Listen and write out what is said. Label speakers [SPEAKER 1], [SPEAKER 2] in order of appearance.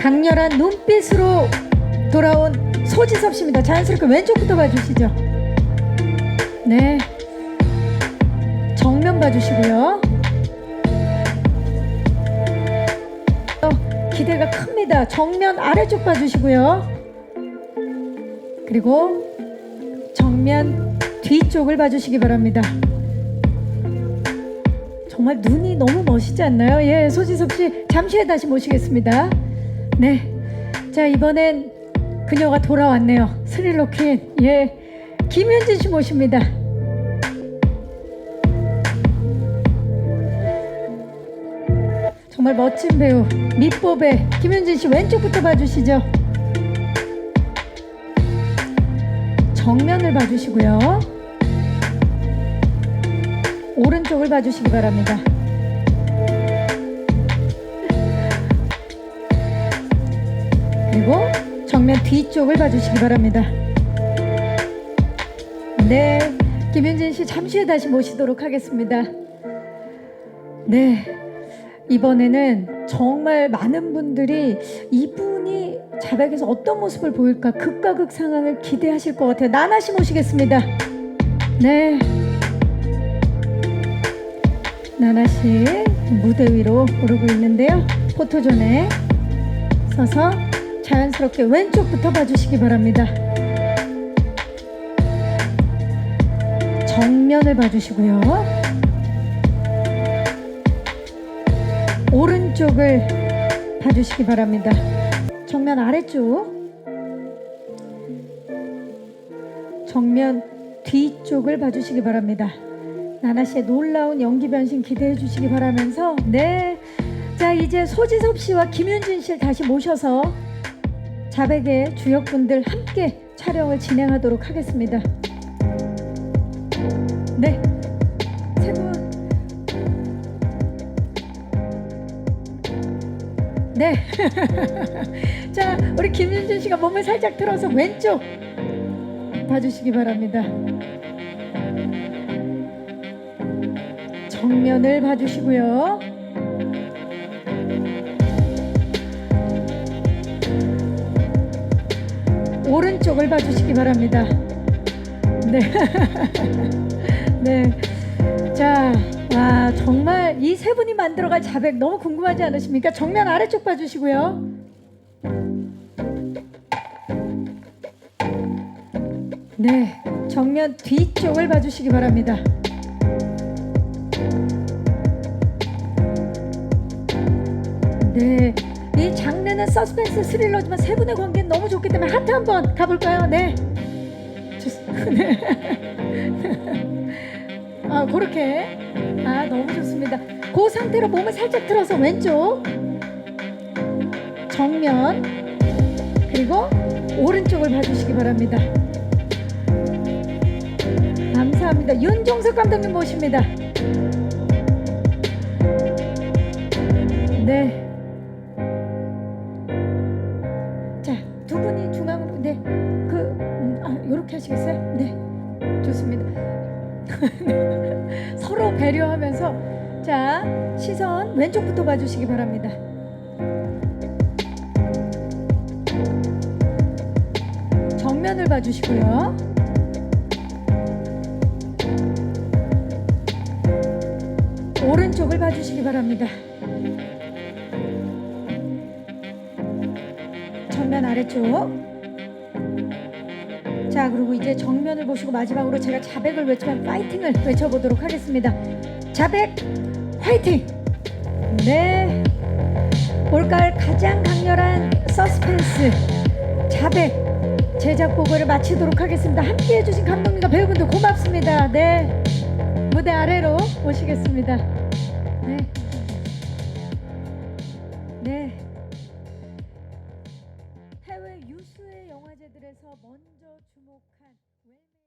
[SPEAKER 1] 강렬한 눈빛으로 돌아온 소지섭 씨입니다. 자연스럽게 왼쪽부터 봐주시죠. 네. 정면 봐주시고요. 어, 기대가 큽니다. 정면 아래쪽 봐주시고요. 그리고 정면 뒤쪽을 봐주시기 바랍니다. 정말 눈이 너무 멋있지 않나요? 예, 소지섭 씨 잠시 후에 다시 모시겠습니다. 네, 자 이번엔 그녀가 돌아왔네요. 스릴러 퀸, 예, 김윤진 씨 모십니다. 정말 멋진 배우 밑보배 김윤진 씨 왼쪽부터 봐주시죠. 정면을 봐주시고요. 오른쪽을 봐주시기 바랍니다. 뒤쪽을 봐주시기 바랍니다. 네, 김윤진 씨 잠시 후에 다시 모시도록 하겠습니다. 네, 이번에는 정말 많은 분들이 이분이 자백에서 어떤 모습을 보일까 극과 극 상황을 기대하실 것 같아요. 나나 씨 모시겠습니다. 네. 나나 씨 무대 위로 오르고 있는데요. 포토존에 서서 자연스럽게 왼쪽부터 봐주시기 바랍니다. 정면을 봐주시고요. 오른쪽을 봐주시기 바랍니다. 정면 아래쪽, 정면 뒤쪽을 봐주시기 바랍니다. 나나 씨의 놀라운 연기 변신 기대해 주시기 바라면서 네. 자, 이제 소지섭 씨와 김윤진 씨를 다시 모셔서 자백의 주역분들 함께 촬영을 진행하도록 하겠습니다. 네. 세 분. 네. 자, 우리 김윤진 씨가 몸을 살짝 틀어서 왼쪽 봐주시기 바랍니다. 정면을 봐주시고요. 오른쪽을 봐주시기 바랍니다. 네. 네. 자, 와, 정말 이 세 분이 만들어갈 자백 너무 궁금하지 않으십니까? 정면 아래쪽 봐주시고요. 네. 정면 뒤쪽을 봐주시기 바랍니다. 이 장르는 서스펜스 스릴러지만 세 분의 관계는 너무 좋기 때문에 하트 한번 가볼까요? 네. 좋습니다. 네. 아, 그렇게. 아, 너무 좋습니다. 그 상태로 몸을 살짝 틀어서 왼쪽. 정면. 그리고 오른쪽을 봐주시기 바랍니다. 감사합니다. 윤종석 감독님 모십니다. 요렇게 하시겠어요? 네. 좋습니다. 서로 배려하면서 자, 시선 왼쪽부터 봐 주시기 바랍니다. 정면을 봐 주시고요. 오른쪽을 봐 주시기 바랍니다. 정면 아래쪽. 자, 그리고 이제 정면을 보시고 마지막으로 제가 자백을 외치면 파이팅을 외쳐보도록 하겠습니다. 자백 화이팅! 네. 올가을 가장 강렬한 서스펜스 자백 제작 보고를 마치도록 하겠습니다. 함께 해주신 감독님과 배우분들 고맙습니다. 네. 무대 아래로 모시겠습니다. 네.